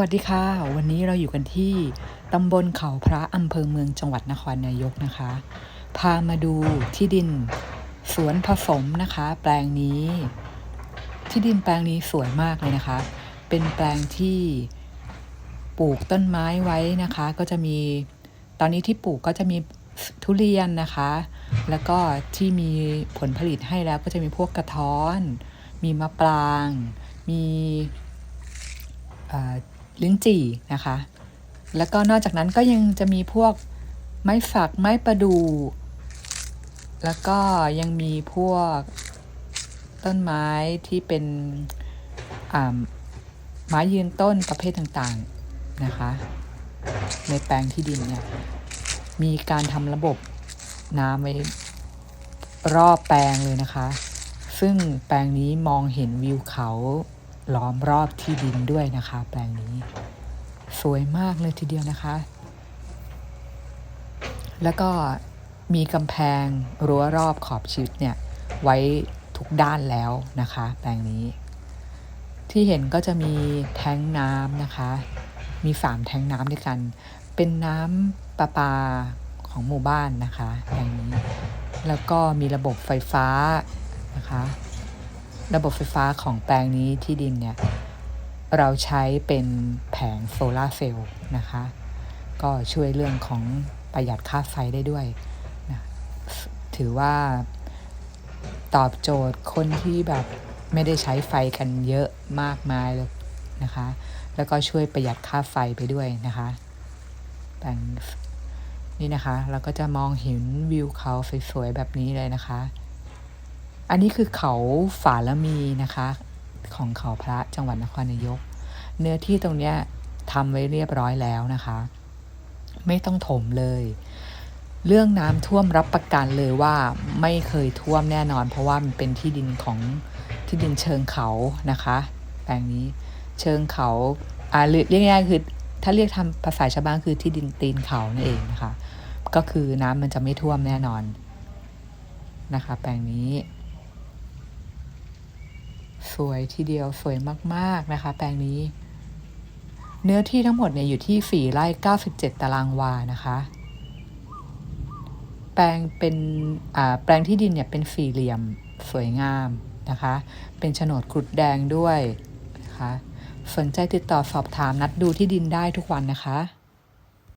วัสดีค่ะ วันนี้เราอยู่กันที่ตำบลเขาพระอำเภอเมืองจังหวัดนครนายกนะคะ พามาดูที่ดินสวนผสมนะคะ แปลงนี้ ที่ดินแปลงนี้สวยมากเลยนะคะ เป็นแปลงที่ปลูกต้นไม้ไว้นะคะ ก็จะมีตอนนี้ที่ปลูกก็จะมีทุเรียนนะคะ แล้วก็ที่มีผลผลิตให้แล้วก็จะมีพวกกระท้อน มีมะปราง มีอ่อ ลิ้นจี่นะคะ แล้วก็นอกจากนั้นก็ยังจะมีพวกไม้ฝักไม้ประดู่แล้วก็ยังมีพวกต้นไม้ที่เป็นไม้ยืนต้นประเภทต่างๆนะคะ ในแปลงที่ดินเนี่ยมีการทำระบบน้ำไว้รอบแปลงเลยนะคะ ซึ่งแปลงนี้มองเห็นวิวเขา ล้อมรอบที่ดินด้วยนะคะ แปลงนี้ สวยมากเลยทีเดียวนะคะ แล้วก็มีกำแพงรั้วรอบขอบชิดเนี่ย ไว้ทุกด้านแล้วนะคะ แปลงนี้ ที่เห็นก็จะมีแท้งน้ำนะคะ มีสามแท้งน้ำด้วยกัน เป็นน้ำประปาของหมู่บ้านนะคะ แปลงนี้ แล้วก็มีระบบไฟฟ้านะคะ ระบบไฟฟ้าของแปลงนี้ที่ดินเนี่ย เราใช้เป็นแผงโซลาร์เซลล์นะคะ ก็ช่วยเรื่องของประหยัดค่าไฟได้ด้วยนะถือว่าตอบโจทย์คนที่แบบไม่ได้ใช้ไฟกันเยอะมากมายเลยนะคะ แล้วก็ช่วยประหยัดค่าไฟไปด้วยนะคะแปลงนี่นะคะ เราก็จะมองเห็นวิวเขาสวยๆแบบนี้เลยนะคะ อันนี้คือเขาฝาละมีนะคะ ของเขาพระจังหวัดนครนายก เนื้อที่ตรงเนี้ยทำไว้เรียบร้อยแล้วนะคะ ไม่ต้องถมเลย เรื่องน้ำท่วมรับประกันเลยว่าไม่เคยท่วมแน่นอน เพราะว่ามันเป็นที่ดินของที่ดินเชิงเขานะคะ แปลงนี้เชิงเขาอ่าเรียกง่ายๆคือถ้าเรียกทำภาษาชาวบ้านคือที่ดินตีนเขานั่นเองนะคะ ก็คือน้ำมันจะไม่ท่วมแน่นอนนะคะ แปลงนี้ สวยทีเดียวสวยมากๆนะคะ แปลงนี้ เนื้อที่ทั้งหมดเนี่ยอยู่ที่ 4 ไร่ 97 ตารางวานะคะ แปลงเป็นอ่าแปลงที่ดินเนี่ยเป็นสี่เหลี่ยมสวยงามนะคะ เป็นโฉนดกรุดแดงด้วยนะคะ สนใจติดต่อสอบถามนัดดูที่ดินได้ทุกวันนะคะ